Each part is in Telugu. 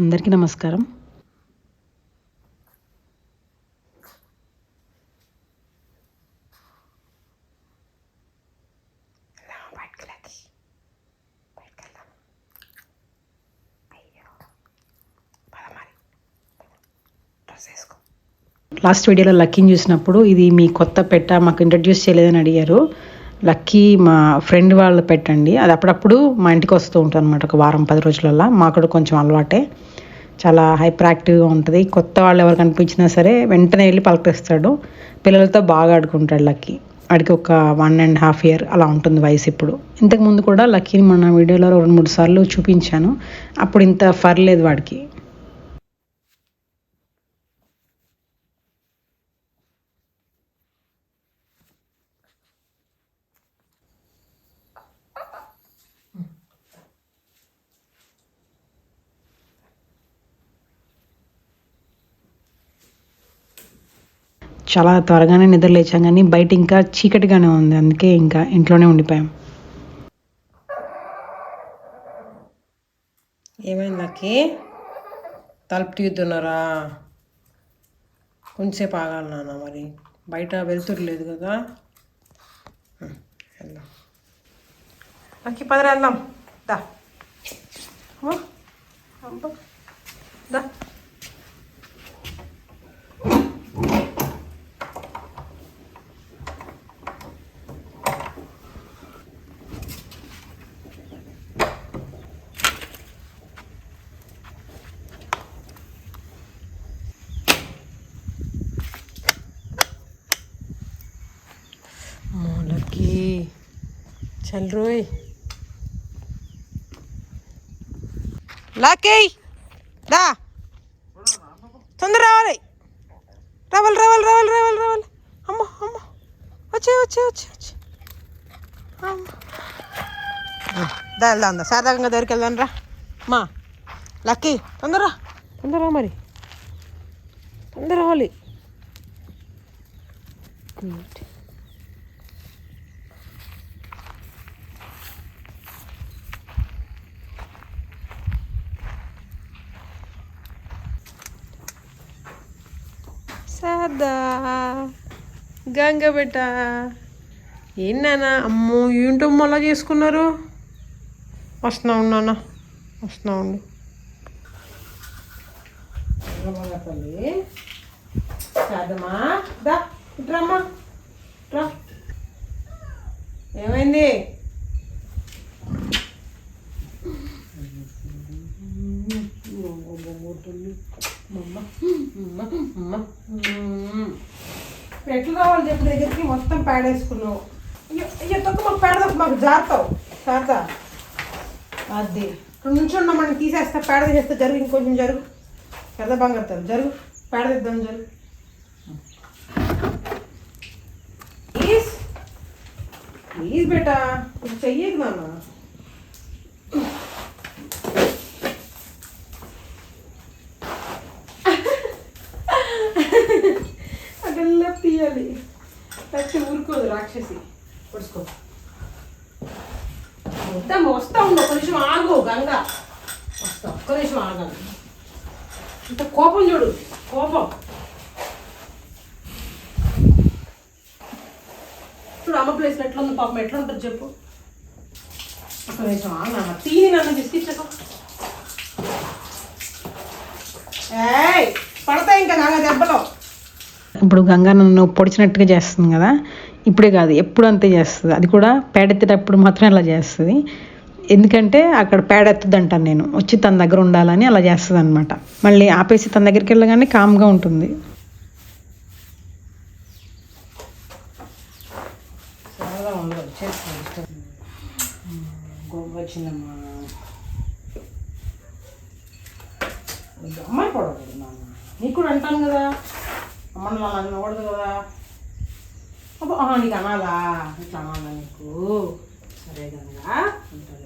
అందరికీ నమస్కారం. లాస్ట్ వీడియోలో లక్కీని చూసినప్పుడు ఇది మీ కొత్త పెట్ట మాకు ఇంట్రడ్యూస్ చేయలేదని అడిగారు. లక్కీ మా ఫ్రెండ్ వాళ్ళు పెట్టండి. అది అప్పుడప్పుడు మా ఇంటికి వస్తూ ఉంటుంది అనమాట ఒక వారం పది రోజులల్లో. మాకు కూడా కొంచెం అలవాటే. చాలా హైపర్ యాక్టివ్గా ఉంటుంది. కొత్త వాళ్ళు ఎవరు కనిపించినా సరే వెంటనే వెళ్ళి పలకరిస్తాడు. పిల్లలతో బాగా ఆడుకుంటాడు లక్కీ. వాడికి ఒక వన్ అండ్ హాఫ్ ఇయర్ అలా ఉంటుంది వయసు ఇప్పుడు. ఇంతకుముందు కూడా లక్కీని మన వీడియోలో రెండు మూడు సార్లు చూపించాను. అప్పుడు ఇంత ఫర్ లేదు వాడికి. చాలా త్వరగానే నిద్ర లేచాం కానీ బయట ఇంకా చీకటిగానే ఉంది. అందుకే ఇంకా ఇంట్లోనే ఉండిపోయాం. ఏమైంది నాకి తలుపు తీద్దున్నారా? కొంచెంసేపు ఆగాలి నాన్న మరి. బయట వెళ్తురు లేదు కదా వెళ్దాం. నాకు పదరా వెళ్దాం. దా. అబ్బా, దా అమ్మో, లక్కీ చల్ రోయ్ లక్కీ దా. తొందర రావాలి. రావాలి రావాలి రావాలి రావాలి రావాలి. అమ్మ అమ్మ. వచ్చే వచ్చే వచ్చే వచ్చే. అమ్మ. దా వెళ్దాం సాధారణంగా దగ్గరికి వెళ్దాం రా. మా లక్కీ తొందర తొందర మరి. తొందర రావాలి గుడ్ సదా గంగ బెట్ట ఏంటన్నా అమ్మో ఏంటో మళ్ళా చేసుకున్నారు? వస్తున్నా ఉన్నానా వస్తున్నా ఉండు. తల్లి? కాదమ్మా దా ఇట్రమ్మా రా ఏమైంది? ఎట్లా రావాలి చెప్పు దగ్గరికి? మొత్తం పేడేసుకున్నావు. ఇక తొక్క మాకు పేడ మాకు జారుతావు తాత. అది. ఇక్కడ నుంచి మనం తీసేస్తా పేడ తీసేస్తే జరుగు ఇంకొంచెం జరుగు. పెద్ద బంగారు జరుగు. పేడ తెద్దాం జరుగు. ప్లీజ్. ప్లీజ్ బేటా ఇది చెయ్యదు నాన్న. Ha తీయాలి. తచ్చి ఊరుకోదు రాక్షసి. పొడుచుకో. వద్దాం వస్తా ఉండు ఒక నిమిషం ఆగు గంగ. వస్తా ఒక్క నిమిషం ఆగాలి ఇంత కోపం చూడు కోపం. ఇప్పుడు అమ్మ ప్లేస్ ఎట్లా ఉంది పాపం ఎట్లా ఉంటుంది చెప్పు. ఒక నిమిషం ఆగా తీని నన్ను తీసుకొచ్చాక. ఏయ్ పడతాయి ఇంకా నాగా దెబ్బలో. ఇప్పుడు గంగా నన్ను పొడిచినట్టుగా చేస్తుంది కదా ఇప్పుడే కాదు ఎప్పుడు అంతే చేస్తుంది. అది కూడా పేడెత్తేటప్పుడు మాత్రం అలా చేస్తుంది. ఎందుకంటే అక్కడ పేడెత్తుందంట నేను. వచ్చి తన దగ్గర ఉండాలని అలా చేస్తుంది అనమాట మళ్ళీ ఆపేసి తన దగ్గరికి వెళ్ళగానే కామ్గా ఉంటుంది. అమ్మాయి పడకూడదు నాన్న. నీకు కూడా అంటాను కదా. అమ్మను అలా అనకూడదు కదా. అబ్బా నీకు అనాలా? ఇట్లా అనాలా నీకు? సరే గంగా ఉంటుంది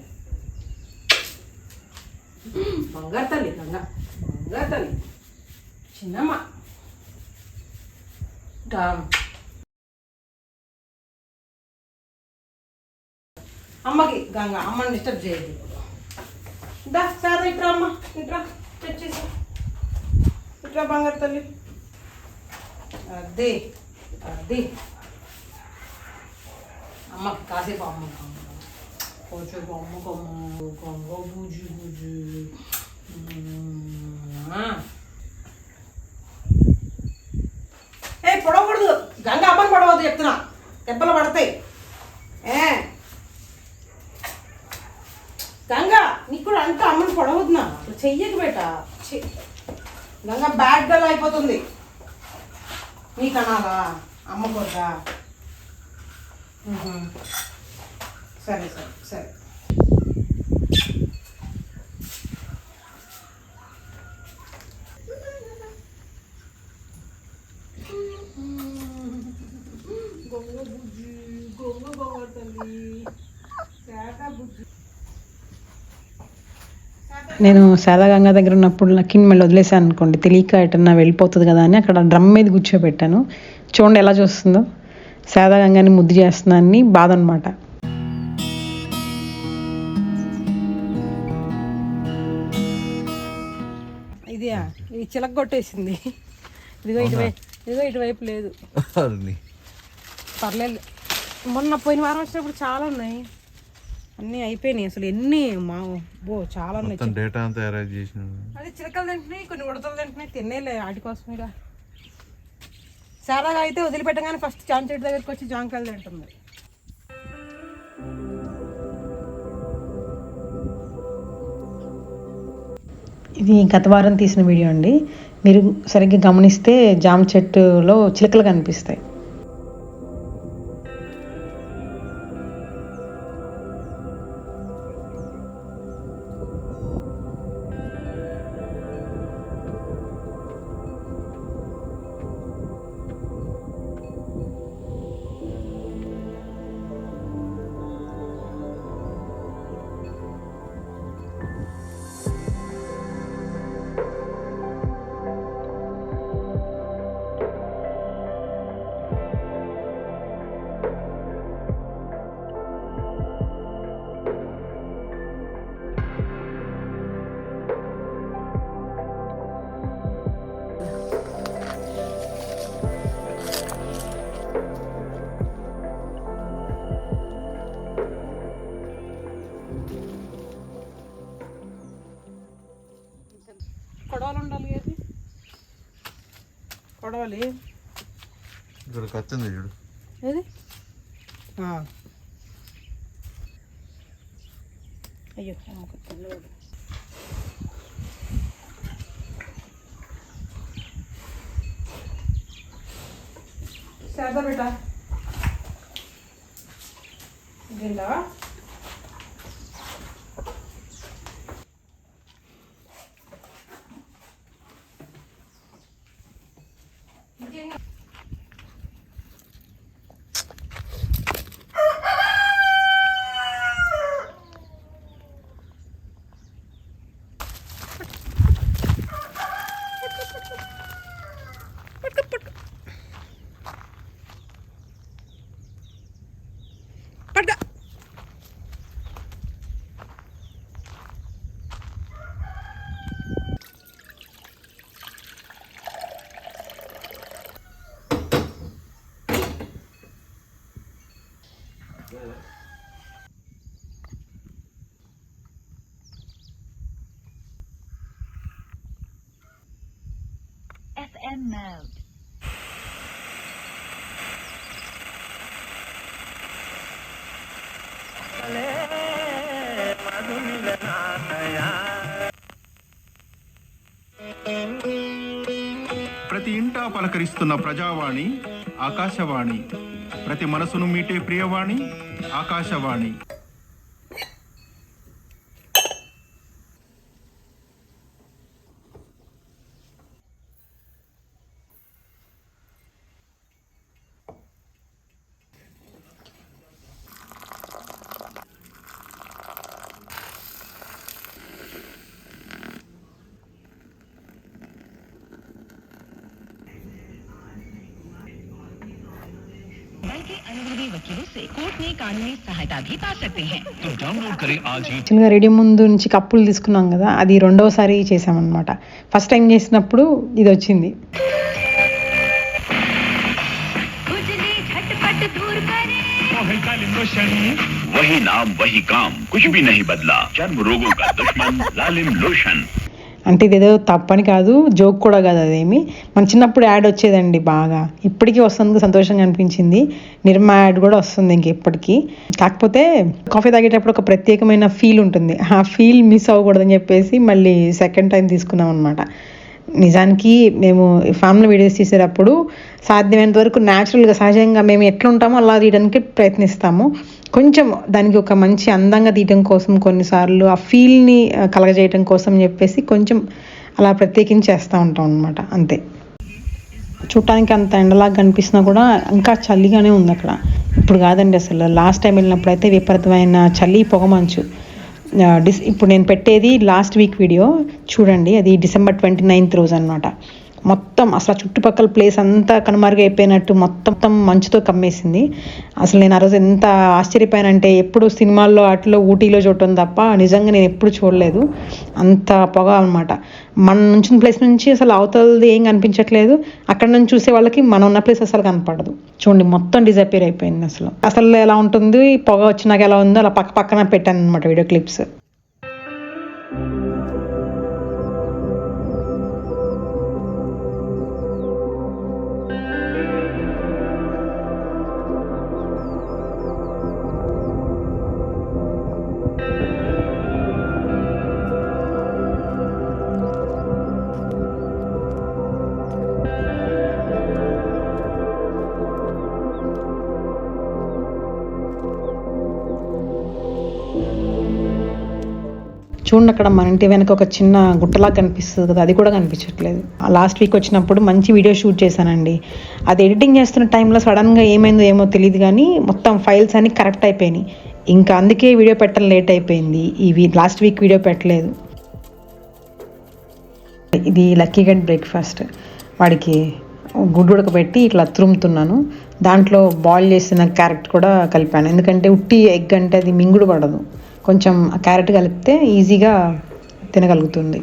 బంగారు తల్లి గంగ. బంగారు తల్లి. చిన్నమ్మ. ఇంకా అమ్మకి గంగ అమ్మని డిస్టర్బ్ చేయదు దా సార్ ఇట్రా అమ్మ ఇట్రా తెచ్చేసి. ఇట్రా బంగారు తల్లి. అదే అదే అమ్మ కాసేపు అమ్మ. కొంచెం అమ్మ కొమ్మ కొంగ బూజు ఏ పొడవకూడదు. గంగ అమ్మని పడవద్దు చెప్తున్నా. దెబ్బలు పడతాయి. ఏ? గంగ నీకు కూడా అంత అమ్మని పొడవద్దునా అట్లా చెయ్యకు బేట. గంగ బ్యాడ్ గర్ల్ అయిపోతుంది. నీకు అనాలా అమ్మ కొద్దా సరే సరే సరే గొంగ బుజ్జి గొంగ గొంగ తల్లి శాఖ బుజ్జి నేను శారదాగంగా దగ్గర ఉన్నప్పుడు లక్కీని మళ్ళీ వదిలేసాను అనుకోండి తెలియక ఎటన్నా వెళ్ళిపోతుంది కదా అని అక్కడ డ్రమ్ మీద కూర్చోబెట్టాను. చూడండి ఎలా చూస్తుందో. శారదాగంగాని ముద్దు చేస్తున్నానని బాధ అనమాట ఇది ఇది చిలక కొట్టేసింది. ఇదిగో ఇటువైపు ఇదిగో ఇటువైపు లేదు. పర్లేదు. మొన్న పోయిన వారం వచ్చినప్పుడు చాలా ఉన్నాయి. అన్నీ అయిపోయినాయి అసలు ఎన్ని మా బో చాలా ఉన్నాయి. మొత్తం డేటా అంతా అరేంజ్ చేసిన. అది చిలకలు తింటున్నాయి కొన్ని ఉడతలు తింటున్నాయి తినేలే వాటి కోసమేగా సారాగా అయితే వదిలిపెట్టగానే ఫస్ట్ జామ చెట్టు దగ్గరికి వచ్చి జామకాయలు తింటుంది. ఇది గత వారం తీసిన వీడియో అండి. మీరు సరిగ్గా గమనిస్తే జామ చెట్టులో చిలుకలు కనిపిస్తాయి. కొడవలి ఇక్కడ కత్తింది చూడు. ఏది? ఆ. అయ్యో అమ్మకు తెలియదు శారదా బేట ఇదేంటా పడ్డా FM mode. ప్రతి ఇంటా పలకరిస్తున్న ప్రజావాణి ఆకాశవాణి. ప్రతి మనసును మీటే ప్రియవాణి ఆకాశవాణి. भी पा सकते हैं तो डाउनलोड करें आज ही యాక్చువల్గా రేడియో ముందు నుంచి కప్పులు తీసుకున్నాం కదా అది రెండవసారి చేసామన్నమాట ఫస్ట్ టైం చేసినప్పుడు ఇది వచ్చింది खुजली झटपट दूर करे वही नाम वही काम कुछ भी नहीं बदला चर्म रोगों का दुश्मन लालिम लोशन అంటే ఇదేదో తప్పని కాదు జోక్ కూడా కాదు అదేమి. మన చిన్నప్పుడు యాడ్ వచ్చేదండి బాగా. ఇప్పటికీ వస్తుంది సంతోషంగా అనిపించింది. నిర్మా యాడ్ కూడా వస్తుంది ఇంక ఇప్పటికీ. కాకపోతే కాఫీ తాగేటప్పుడు ఒక ప్రత్యేకమైన ఫీల్ ఉంటుంది. ఆ ఫీల్ మిస్ అవ్వకూడదని చెప్పేసి మళ్ళీ సెకండ్ టైం తీసుకున్నాం అనమాట నిజానికి మేము ఫ్యామిలీ వీడియోస్ తీసేటప్పుడు సాధ్యమైనంత వరకు న్యాచురల్గా సహజంగా మేము ఎట్లా ఉంటామో అలా తీయడానికి ప్రయత్నిస్తాము. కొంచెం దానికి ఒక మంచి అందంగా తీయడం కోసం కొన్నిసార్లు ఆ ఫీల్ని కలగజేయడం కోసం చెప్పేసి కొంచెం అలా ప్రత్యేకించి చేస్తూ ఉంటాం అనమాట అంతే. చూడటానికి అంత ఎండలాగా కనిపిస్తున్నా కూడా ఇంకా చలిగానే ఉంది అక్కడ. ఇప్పుడు కాదండి అసలు లాస్ట్ టైం వెళ్ళినప్పుడు అయితే విపరీతమైన చలి పొగమంచు డిస్ ఇప్పుడు నేను పెట్టేది లాస్ట్ వీక్ వీడియో చూడండి అది డిసెంబర్ ట్వంటీ నైన్త్ రోజు అనమాట మొత్తం అసలు ఆ చుట్టుపక్కల ప్లేస్ అంతా కనుమరుగైపోయినట్టు మొత్తం మొత్తం మంచుతో కమ్మేసింది. అసలు నేను ఆ రోజు ఎంత ఆశ్చర్యపోయానంటే ఎప్పుడు సినిమాల్లో వాటిలో ఊటీలో చూడటం తప్ప నిజంగా నేను ఎప్పుడు చూడలేదు. అంత పొగ అనమాట మన నుంచి ప్లేస్ నుంచి అసలు అవతలది ఏం కనిపించట్లేదు. అక్కడ నుంచి చూసే వాళ్ళకి మనం ఉన్న ప్లేస్ అసలు కనపడదు. చూడండి మొత్తం డిజపేర్ అయిపోయింది అసలు. అసలు ఎలా ఉంటుంది? పొగ వచ్చినాక ఎలా ఉందో అలా పక్క పక్కన పెట్టాను అనమాట వీడియో క్లిప్స్ చూడండి అక్కడ మన ఇంటి వెనక ఒక చిన్న గుట్టలాగా కనిపిస్తుంది కదా అది కూడా కనిపించట్లేదు. లాస్ట్ వీక్ వచ్చినప్పుడు మంచి వీడియో షూట్ చేశానండి. అది ఎడిటింగ్ చేస్తున్న టైంలో సడన్గా ఏమైందో ఏమో తెలియదు కానీ మొత్తం ఫైల్స్ అన్ని కరెక్ట్ అయిపోయినాయి. ఇంకా అందుకే వీడియో పెట్టడం లేట్ అయిపోయింది. ఇవి లాస్ట్ వీక్ వీడియో పెట్టలేదు. ఇది లక్కీ గడ్ బ్రేక్ఫాస్ట్ వాడికి గుడ్డు ఉడకబెట్టి ఇట్లా తురుముతున్నాను. దాంట్లో బాయిల్ చేసిన క్యారెట్ కూడా కలిపాను. ఎందుకంటే ఉట్టి ఎగ్ అంటే అది మింగుడు పడదు. కొంచెం క్యారెట్ కలిపితే ఈజీగా తినగలుగుతుంది.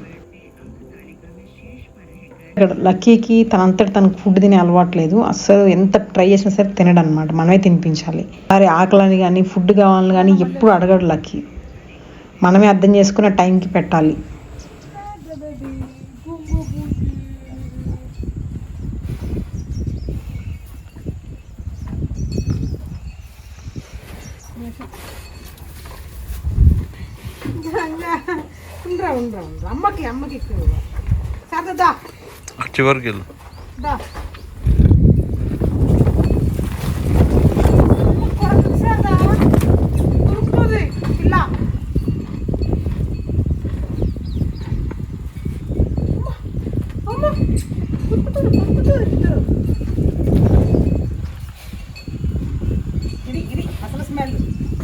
ఇక్కడ లక్కీకి తనంతటి తనకు ఫుడ్ తినే అలవాట్లేదు అస్సలు ఎంత ట్రై చేసినా సరే తినడు అనమాట మనమే తినిపించాలి. మరి ఆకలని కానీ ఫుడ్ కావాలని కానీ ఎప్పుడు అడగడు లక్కీ. మనమే అర్థం చేసుకున్న టైంకి పెట్టాలి. ఉండరా ఉండరా ఉండరా అమ్మకి అమ్మకి ఎక్కువ సరదా చివరికి వెళ్ళు. దా కొరకు సరదా ఉరుకుతుంది పిల్ల అమ్మ ఉరుకుతుంది ఉరుకుతుంది ఇద్దరు ఇది ఇది అసలు స్మెల్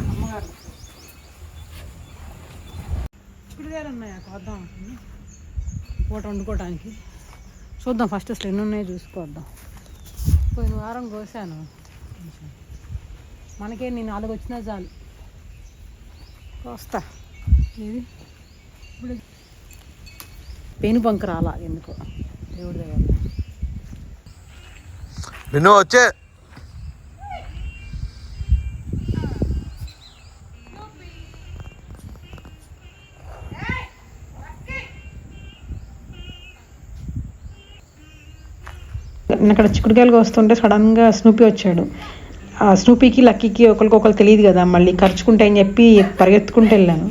అమ్మగారు చిక్కుడుకాయలు ఉన్నాయా కోద్దాం పూట చూద్దాం ఫస్ట్ అసలు ఎన్ని ఉన్నాయో చూసుకోద్దాం. పోయిన వారం కోసాను. మనకే నేను నాలుగు వచ్చినా చాలు. కోస్తా. ఇది ఇప్పుడు పెను బంక్ రాలా ఎందుకో. దేవుడి దగ్గర వచ్చే అక్కడ చిక్కుడుకాయలు వస్తుంటే సడన్గా స్నూపీ వచ్చాడు. ఆ స్నూపీకి లక్కీకి ఒకరికొకరు తెలియదు కదా మళ్ళీ ఖర్చుకుంటే అని చెప్పి పరిగెత్తుకుంటూ వెళ్ళాను.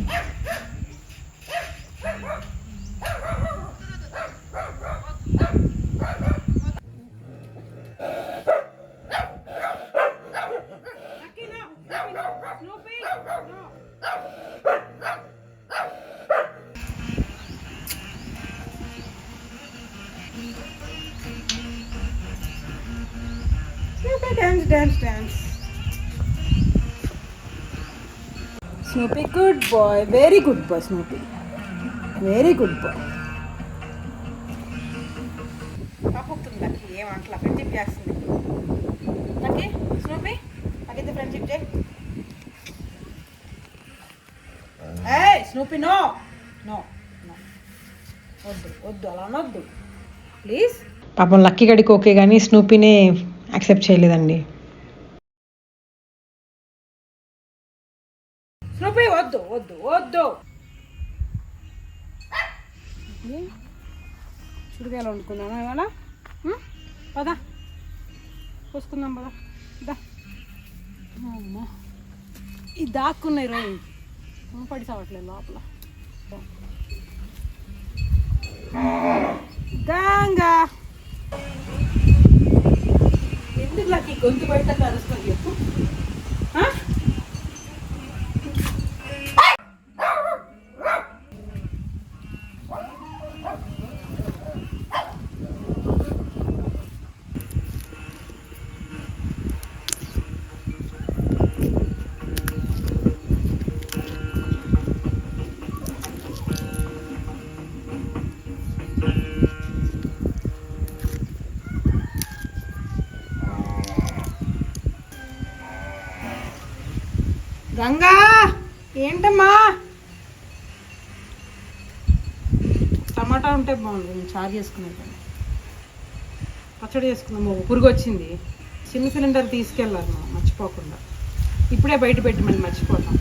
Snoopy good boy very good boy Snoopy very good boy ఏం చేస్తుంది. స్నూపీ ఏ స్నూపీ నో నో వద్దు వద్దు అలా ప్లీజ్ పాపం లక్కీ గడికి ఓకే కానీ స్నూపీనే యాక్సెప్ట్ చేయలేదండి. వండుకున్నాను ఇవాళ? పద. పోసుకుందాం పద. దా. అమ్మా ఇది దాక్కున్నాయి రోజు పడి చావట్లేదు లోపల. గంగా ఎందుకు గొంతు బయట కలుస్తుంది చెప్పు బాగుంది. నేను చారు చేసుకునేదాన్ని పచ్చడి చేసుకున్నాము. ఒక పురుగు వచ్చింది. చిన్న సిలిండర్ తీసుకెళ్ళాలి మనం మర్చిపోకుండా. ఇప్పుడే బయట పెట్టి మళ్ళీ మర్చిపోతాం.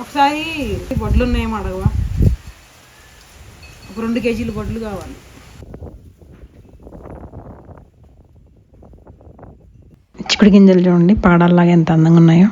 ఒకసారి వడ్లు ఉన్నాయేమో అడగవా? ఒక రెండు కేజీలు వడ్లు కావాలి. చిక్కుడు గింజలు చూడండి. పాడాల్లాగా ఎంత అందంగా ఉన్నాయో.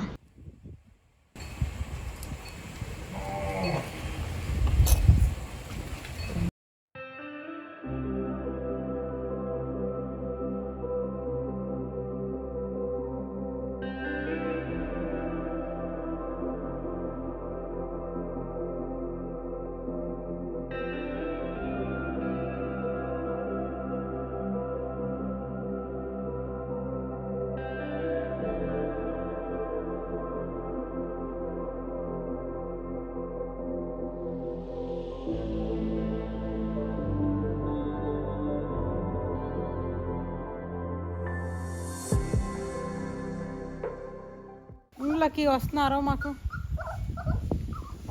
వస్తున్నారో మాకు.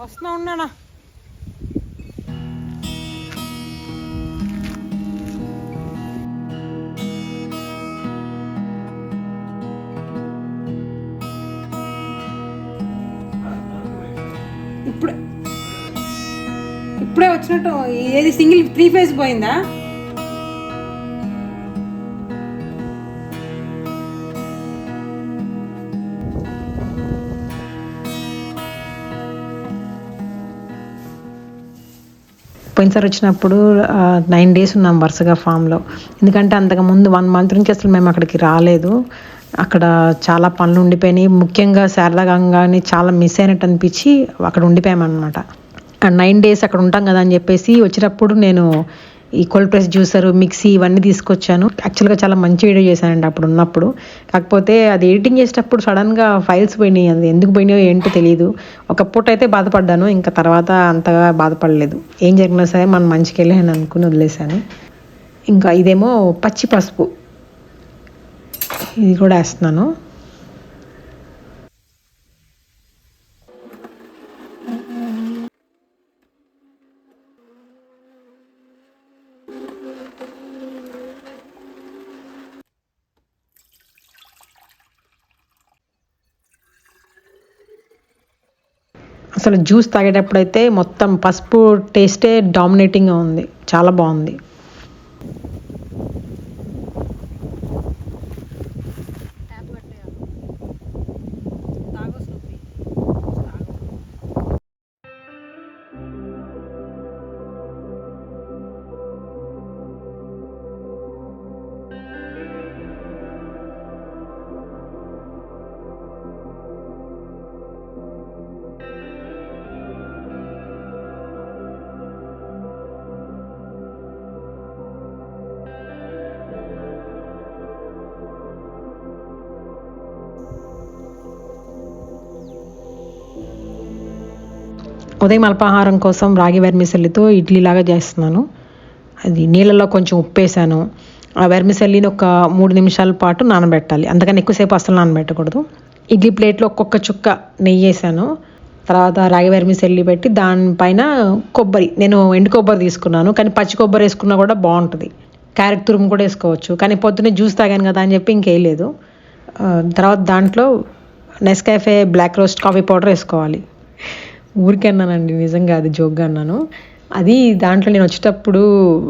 వస్తున్నా ఉన్నానా? ఇప్పుడే. ఇప్పుడే వచ్చినట్టు ఏది సింగిల్ త్రీ ఫేజ్ పోయిందా? పోయినసారి వచ్చినప్పుడు నైన్ డేస్ ఉన్నాం వరుసగా ఫామ్లో ఎందుకంటే అంతకుముందు వన్ మంత్ నుంచి అసలు మేము అక్కడికి రాలేదు. అక్కడ చాలా పనులు ఉండిపోయినాయి. ముఖ్యంగా శారదాగంగాని చాలా మిస్ అయినట్టు అనిపించి అక్కడ ఉండిపోయామన్నమాట. నైన్ డేస్ అక్కడ ఉంటాం కదా అని చెప్పేసి వచ్చినప్పుడు నేను ఈ కోల్డ్ ప్రెస్ జ్యూసర్ మిక్సీ ఇవన్నీ తీసుకొచ్చాను. యాక్చువల్గా చాలా మంచి వీడియో చేశానండి అప్పుడు ఉన్నప్పుడు. కాకపోతే అది ఎడిటింగ్ చేసేటప్పుడు సడన్గా ఫైల్స్ పోయినాయి. అది ఎందుకు పోయినాయో ఏంటో తెలియదు ఒక పూట అయితే బాధపడ్డాను. ఇంకా తర్వాత అంతగా బాధపడలేదు. ఏం జరిగినా సరే మనం మంచికి వెళ్ళాను అనుకుని వదిలేశాను. ఇంకా ఇదేమో పచ్చి పసుపు. ఇది కూడా వేస్తున్నాను. అసలు జ్యూస్ తాగేటప్పుడైతే మొత్తం పసుపు టేస్టే డామినేటింగ్గా ఉంది. చాలా బాగుంది. ఉదయం అల్పాహారం కోసం రాగి వెర్మిసెల్లితో ఇడ్లీలాగా చేస్తున్నాను. అది నీళ్ళలో కొంచెం ఉప్పేసాను. ఆ వెర్మిసెల్లిని ఒక మూడు నిమిషాల పాటు నానబెట్టాలి. అందుకని ఎక్కువసేపు అసలు నానబెట్టకూడదు. ఇడ్లీ ప్లేట్లో ఒక్కొక్క చుక్క నెయ్యి వేసాను. తర్వాత రాగి వెర్మిసెల్లి పెట్టి దానిపైన కొబ్బరి నేను ఎండు కొబ్బరి తీసుకున్నాను. కానీ పచ్చి కొబ్బరి వేసుకున్నా కూడా బాగుంటుంది. క్యారెట్ తురుము కూడా వేసుకోవచ్చు. కానీ పొద్దున్నే జ్యూస్ తాగాను కదా అని చెప్పి ఇంకేయలేదు ఆ, తర్వాత దాంట్లో Nescafe black roast coffee powder వేసుకోవాలి. ఊరికే అన్నానండి నిజంగా అది జోక్గా అన్నాను. అది దాంట్లో నేను వచ్చేటప్పుడు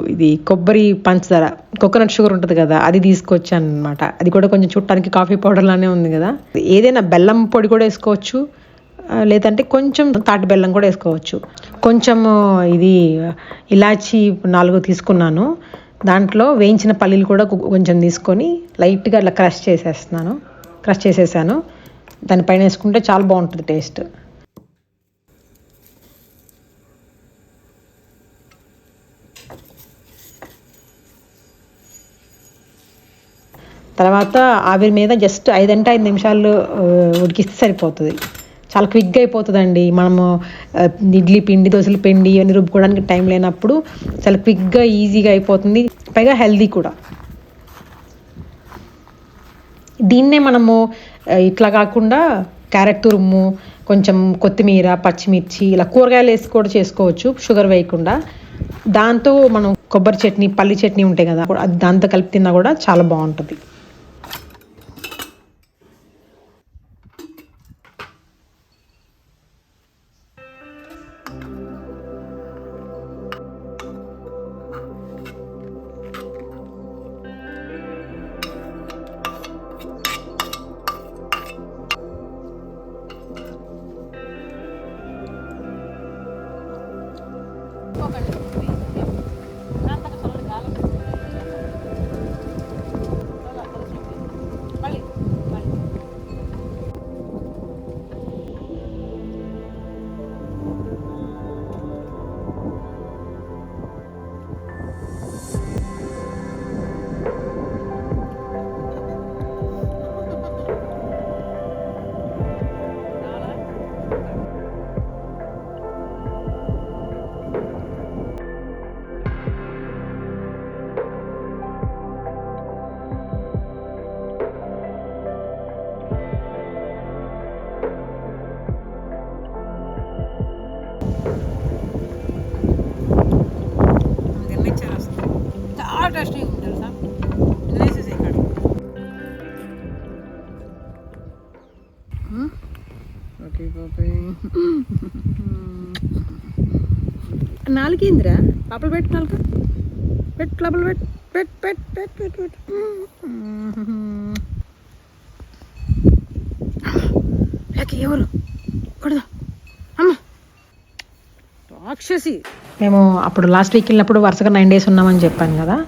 ఇది కొబ్బరి పంచదార కోకోనట్ షుగర్ ఉంటుంది కదా అది తీసుకొచ్చాను అనమాట అది కూడా కొంచెం చుట్టానికి కాఫీ పౌడర్ లానే ఉంది కదా. ఏదైనా బెల్లం పొడి కూడా వేసుకోవచ్చు లేదంటే కొంచెం తాటి బెల్లం కూడా వేసుకోవచ్చు. కొంచెం ఇది ఇలాచి నాలుగు తీసుకున్నాను. దాంట్లో వేయించిన పల్లీలు కూడా కొంచెం తీసుకొని లైట్గా అట్లా క్రష్ చేసేస్తున్నాను క్రష్ చేసేసాను. దానిపైన వేసుకుంటే చాలా బాగుంటుంది టేస్ట్. తర్వాత ఆవిరి మీద జస్ట్ ఐదంటే ఐదు నిమిషాలు ఉడికిస్తే సరిపోతుంది. చాలా క్విక్గా అయిపోతుందండి. మనము ఇడ్లీ పిండి దోశల పిండి ఇవన్నీ రుబ్బుకోవడానికి టైం లేనప్పుడు చాలా క్విక్గా ఈజీగా అయిపోతుంది. పైగా హెల్దీ కూడా. దీన్నే మనము ఇట్లా కాకుండా క్యారెట్ తురుము కొంచెం కొత్తిమీర పచ్చిమిర్చి ఇలా కూరగాయలు వేసి కూడా చేసుకోవచ్చు షుగర్ వేయకుండా. దాంతో మనం కొబ్బరి చట్నీ పల్లి చట్నీ ఉంటాయి కదా అది దాంతో కలిపి తిన్నా కూడా చాలా బాగుంటుంది. నాలుగేందిరా? లోపల పెట్టు నాలుగు. పెట్టు లోపల పెట్టు. పెట్టు పెట్టు పెట్టు పెట్టు పెట్టు. లేక ఎవరు? కొడదా. అమ్మ. రాక్షసి. మేము అప్పుడు లాస్ట్ వీక్ వెళ్ళినప్పుడు వరుసగా నైన్ డేస్ ఉన్నామని చెప్పాను కదా.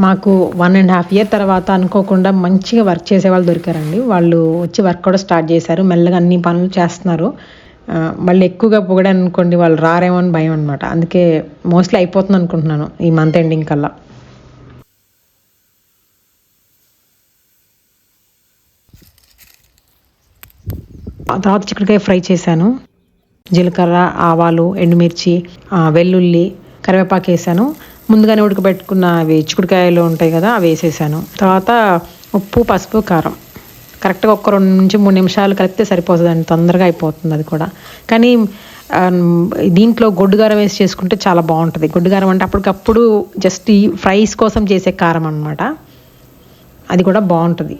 మాకు వన్ అండ్ హాఫ్ ఇయర్ తర్వాత అనుకోకుండా మంచిగా వర్క్ చేసే వాళ్ళు దొరికారండి. వాళ్ళు వచ్చి వర్క్ కూడా స్టార్ట్ చేశారు. మెల్లగా అన్ని పనులు చేస్తున్నారు. మళ్ళీ ఎక్కువగా పొగడాను అనుకోండి వాళ్ళు రారేమో అని భయం అనమాట అందుకే మోస్ట్లీ అయిపోతుంది అనుకుంటున్నాను ఈ మంత్ ఎండింగ్ కల్లా. తర్వాత చిక్కుడుకాయ ఫ్రై చేశాను. జీలకర్ర ఆవాలు ఎండుమిర్చి వెల్లుల్లి కరివేపాకు వేసాను ముందుగానే ఉడకబెట్టుకున్న అవి చిక్కుడుకాయలు ఉంటాయి కదా అవి వేసేసాను. తర్వాత ఉప్పు పసుపు కారం. కరెక్ట్గా ఒక్క రెండు నుంచి మూడు నిమిషాలు కలిపితే సరిపోతుందండి. తొందరగా అయిపోతుంది అది కూడా. కానీ దీంట్లో గొడ్డుగారం వేసి చేసుకుంటే చాలా బాగుంటుంది. గొడ్డుగారం అంటే అప్పటికప్పుడు జస్ట్ ఈ ఫ్రైస్ కోసం చేసే కారం అన్నమాట. అది కూడా బాగుంటుంది.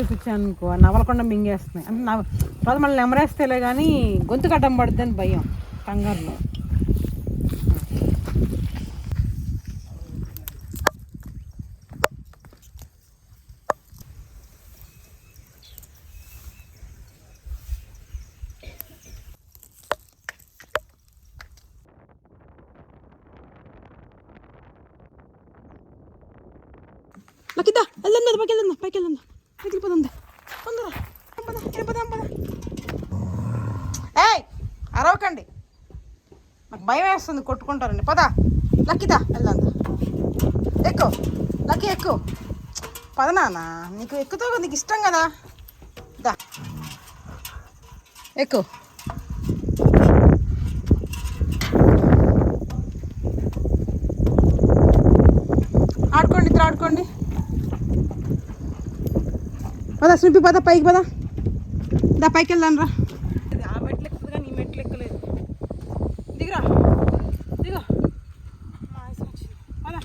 చూపించాను అనుకో నవలకుండా మింగేస్తున్నాయి. అంటే నవ తర్వాత మళ్ళీ నెమరేస్తేలే కానీ గొంతు కట్టం పడుద్ది అని భయం కంగారులో. లక్కిద్దా వెళ్దాం పైకి వెళ్దాం పైకి వెళ్దాం వెళ్ళిపోదాం తొందర ఏయ్ అరవకండి. నాకు భయం వేస్తుంది కొట్టుకుంటారండి పదా లక్కిదా వెళ్దాం ఎక్కువ లక్కీ ఎక్కువ పదనానా నీకు ఎక్కుతో నీకు ఇష్టం కదా. దా. ఎక్కువ స్నిప్పి పద పైకి పద. దా పైకి వెళ్దాం రా ఆ మెట్లు ఎక్కుతుంది కానీ ఈ మెట్లు ఎక్కలేదు. దిగురా. దిగు. పద.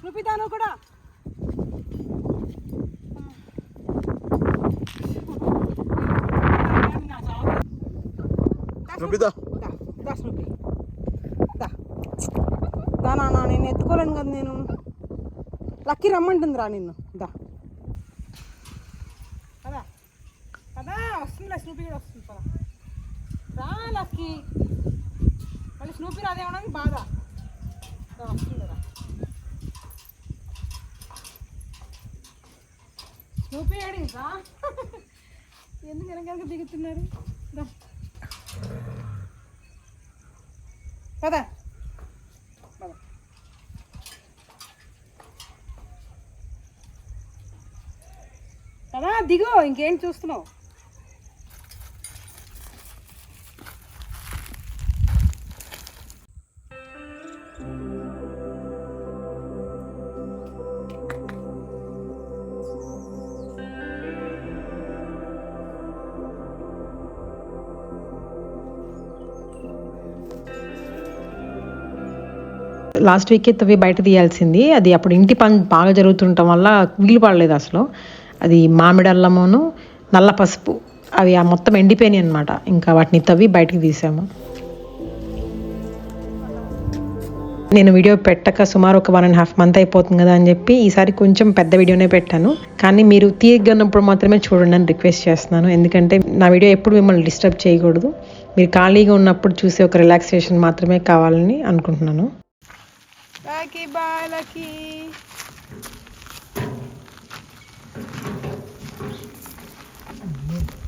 స్నిప్పి దాను కూడా. స్నూపిదా? దా, నేను ఎత్తుకోలేను కదా నేను. లక్కీ రమ్మంటుంది రా నిన్ను. దా. పదా. పదా వస్తుందిలే స్నూపీ కూడా వస్తుంది పదా. రా లక్కీ. మళ్ళీ స్నూపీ రాదేమోనని బాధ. దా, వస్తుంది రా. స్నూపీ ఏడింది రా? ఎందుకు వెనకాల దిగుతున్నారు దా పద పద పదా దిగు ఇంకేం చూస్తున్నావు? లాస్ట్ వీకే తవ్వి బయట తీయాల్సింది. అది అప్పుడు ఇంటి పని బాగా జరుగుతుండటం వల్ల వీలు పడలేదు అసలు. అది మామిడి అల్లమును నల్ల పసుపు. అవి ఆ మొత్తం ఎండిపోయినాయి అనమాట ఇంకా వాటిని తవ్వి బయటకు తీసాము. నేను వీడియో పెట్టక సుమారు ఒక వన్ అండ్ హాఫ్ మంత్ అయిపోతుంది కదా అని చెప్పి ఈసారి కొంచెం పెద్ద వీడియోనే పెట్టాను. కానీ మీరు తీయగన్నప్పుడు మాత్రమే చూడండి అని రిక్వెస్ట్ చేస్తున్నాను. ఎందుకంటే నా వీడియో ఎప్పుడు మిమ్మల్ని డిస్టర్బ్ చేయకూడదు. మీరు ఖాళీగా ఉన్నప్పుడు చూసే ఒక రిలాక్సేషన్ మాత్రమే కావాలని అనుకుంటున్నాను.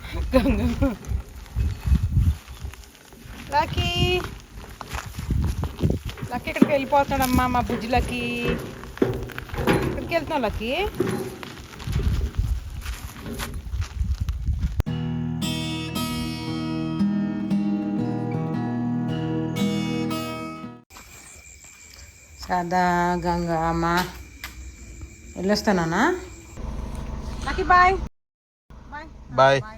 లక్కీ. లక్కీ ఇక్కడికి వెళ్ళిపోతాడమ్మా మా బుజ్జిలకి ఇక్కడికి వెళ్తున్నావు లక్కీ? సదా గంగా అమ్మ వెళ్ళొస్తానా లక్కీ బాయ్. బాయ్. బాయ్.